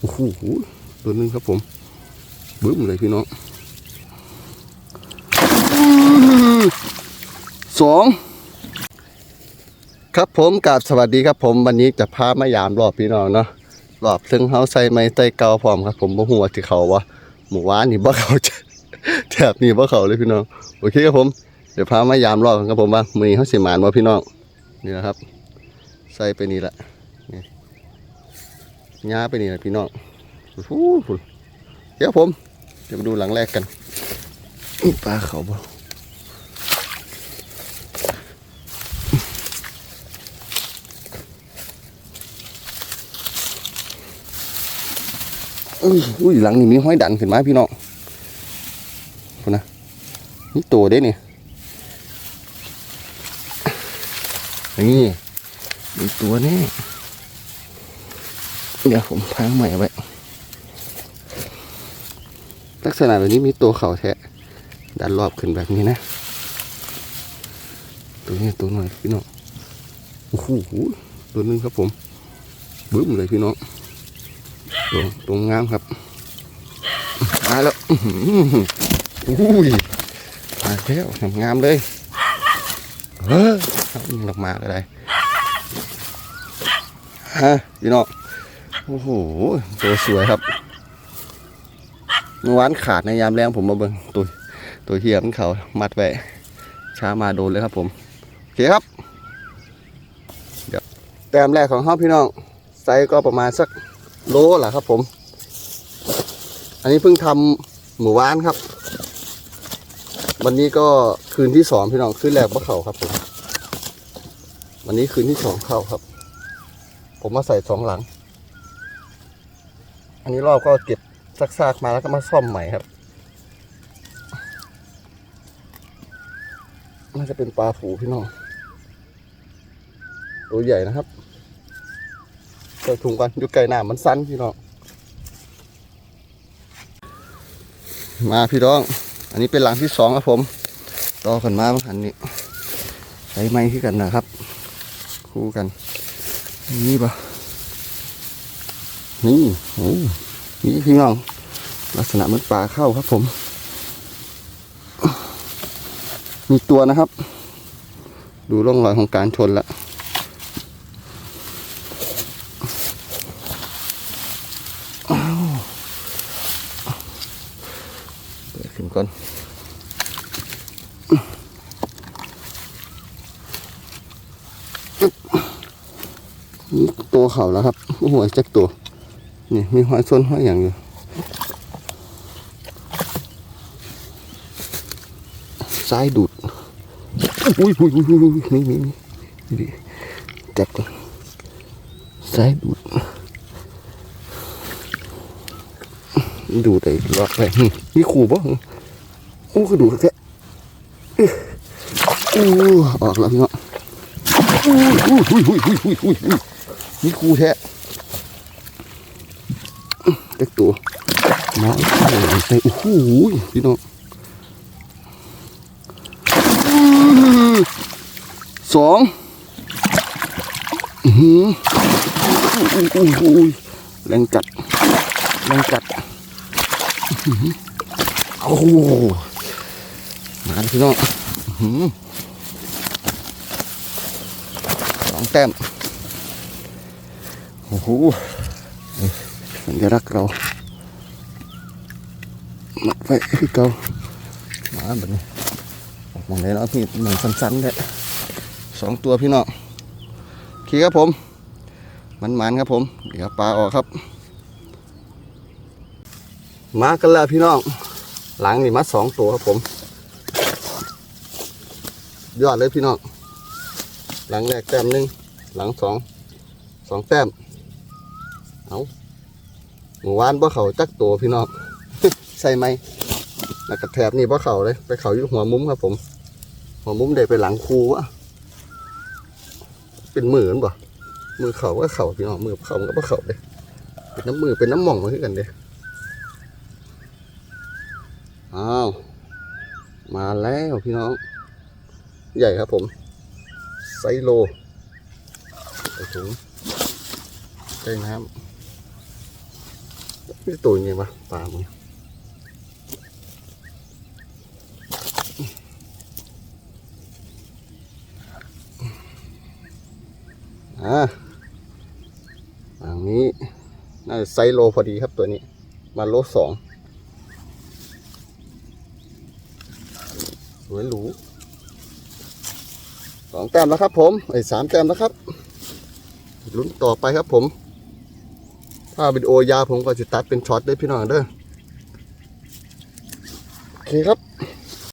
โอ้โหตัวหนึงครับผมบึ้มเลยพี่น้องสองครับผมกับสวัสดีครับผมวันนี้จะพามายามรอบพี่น้องเนาะรอบซึ่งเฮาใส่ไม้ใส่เกาพร้อมครับ ผมบ่ฮู้ว่าที่เขาว่าหมู่ว้านนี่บ่เขาแถบนี้บ่เขาเลยพี่น้องโอเคครับผมเดี๋ยวพามายามรอบครับผมว่ามือนี้เฮาสิหมานบ่พี่น้องนี่นะครับ ใส่ไปนี่แหละ ย้าไปนี่ละพี่น้องโอ้โหเดี๋ยวผม เดี๋ยวมาดูหลังแรกกันนี่ปลาเขาบ่อุ้ยอุ้ยหลังนี่มีห้อยดันขึ้นมาพี่น้องคุณนะนี่ตัวเด้นี่นี่มีตัวแน่ เดี๋ยวผมพังใหม่ไว้ ลักษณะแบบนี้มีตัวเขาแทะดันรอบขึ้นแบบนี้นะ ตัวนี้ตัวหน่อยพี่น้องโอ้โหตัวนึงครับผมบึ้มเลยพี่น้องตัวตัวงามครับมาแล้วอุ้ยมาแล้วงามเลยเฮ้ยเอายิงออกมาก็ได้ฮะพี่น้อง โอ้โหตัวสวยครับเมื่อวานขาดในยามแรงผมมาเบิ่งตัวตัวเฮียมันเขามัดไว้ช้ามาโดนเลยครับผมโอเคครับเดี๋ยวแต้มแรกของห้องพี่น้องไซส์ก็ประมาณสักโลแหละครับผม อันนี้เพิ่งทำหมู่วานครับ วันนี้ก็คืนที่สองพี่น้องคืนแรกว่าเขาครับผมวันนี้คืนที่สองเข้าครับ ผมมาใส่สองหลัง อันนี้รอบก็เก็บซากๆมาแล้วก็มาซ่อมใหม่ครับน่าจะเป็นปลาผูพี่น้องตัวใหญ่นะครับใส่ถุงกันอยู่ไกลหน้ามันสั้นพี่น้องมาพี่น้อง อันนี้เป็นหลังที่สองครับผมต่อกันมาอันนี้ใช้ไม้ที่กันนะครับ คู่กันนี่ปะ นี่โอ้นี่พี่น้อง ลักษณะเหมือนปลาเข้าครับผม มีตัวนะครับ ดูร่องรอยของการชนล้วอ้าวเปิดขึ้นก่อนนี่ตัวเขาแล้วครับหัวจักตัว นี่มีห้อยส้นห้อยอย่างอยู่สายดูด อุ้ยอุ้ยอุ้ยอุ้ยนี่นี่นี่จับกันซ้ายดูด ดูดไอ้รอบไปนี่ขู่บ่อู้ก็ดูดแค่อู้ออกแล้วเนาะอู้อู้อู้อู้อู้อู้นี่ขู่แท้ เล็กตัวน้อยใส่โอ้โหพี่น้องสองอือหืออุ้ยอุ้ยแรงจัดแรงจัดอื้หือโอ้โหมาพี่น้องอือหือสองแต้มโอ้โห สัญลักษณ์เรามัดไว้ที่เก่ามาแบบนี้มองได้แล้วพี่เหมือนสั้นๆเลยสองตัวพี่น้องโอเครับผมมันมันๆครับผม เดี๋ยวปลาออกครับ มากันแล้วพี่น้อง หลังนี่มาสองตัวครับผม ยอดเลยพี่น้อง หลังแรกแต้มหนึ่งหลังสองสองแต้ม เอา หมู่วานบ่เขาจักตัวพี่น้องใช่ไหมแล้วก็แถบนี่เพราะเขาเลย ไปเขาอยู่หัวมุมครับผม หัวมุมเด็กไปหลังคูวะเป็นมือมันบ่มือเขาก็เขาพี่น้องมือเขาก็บ่เขาเลยเป็นน้ำมือเป็นน้ำหม่องมาขึ้นกันเด้อ้าวมาแล้วพี่น้อง ใหญ่ครับผม ไซโลใส่ถุงใส่น้ นี่ตัวยังไงวะปลามึงอ่าอันนี้ น่าจะไซโลพอดีครับตัวนี้ มาโลสองสวยหรูสองแต้มแล้วครับผมไอ้สามแต้มแล้วครับลุ้นต่อไปครับผม ถ้าวิดีโอยาวผมก็จะตัดเป็นช็อตได้พี่น้องเด้อโอเคครับ